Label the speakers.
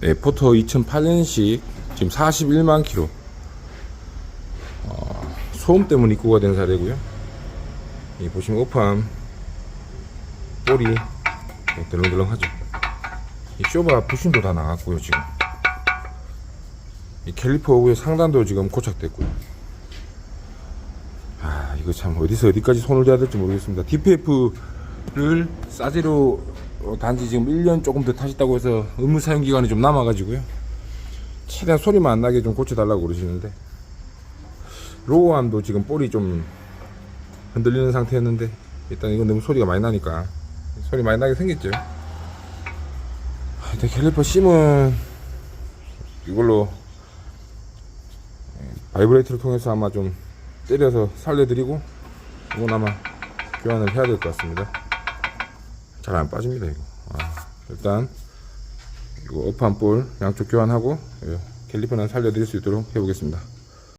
Speaker 1: 네, 포터 2008년식 지금 41만 킬로. 어, 소음 때문에 입고가 된 사례고요. 이 보시면 오팜 볼이 네, 덜렁덜렁하죠. 이 쇼바 부신도 다 나갔고요 지금. 이 캘리퍼 위에 상단도 지금 고착됐고요. 아 이거 참 어디서 어디까지 손을 대야 될지 모르겠습니다. DPF를 싸제로 어, 단지 지금 1년 조금 더 타셨다고 해서 의무 사용 기간이 좀 남아가지고요. 최대한 소리만 안 나게 좀 고쳐달라고 그러시는데 로우암도 지금 볼이 좀 흔들리는 상태였는데 일단 이건 너무 소리가 많이 나니까 소리 많이 나게 생겼죠. 일단 캘리퍼 심은 이걸로 바이브레이터를 통해서 아마 좀 때려서 살려드리고 이건 아마 교환을 해야 될 것 같습니다. 잘 안 빠집니다 이거. 아, 일단 이거 업한 볼 양쪽 교환하고 예, 캘리퍼는 살려드릴 수 있도록 해보겠습니다.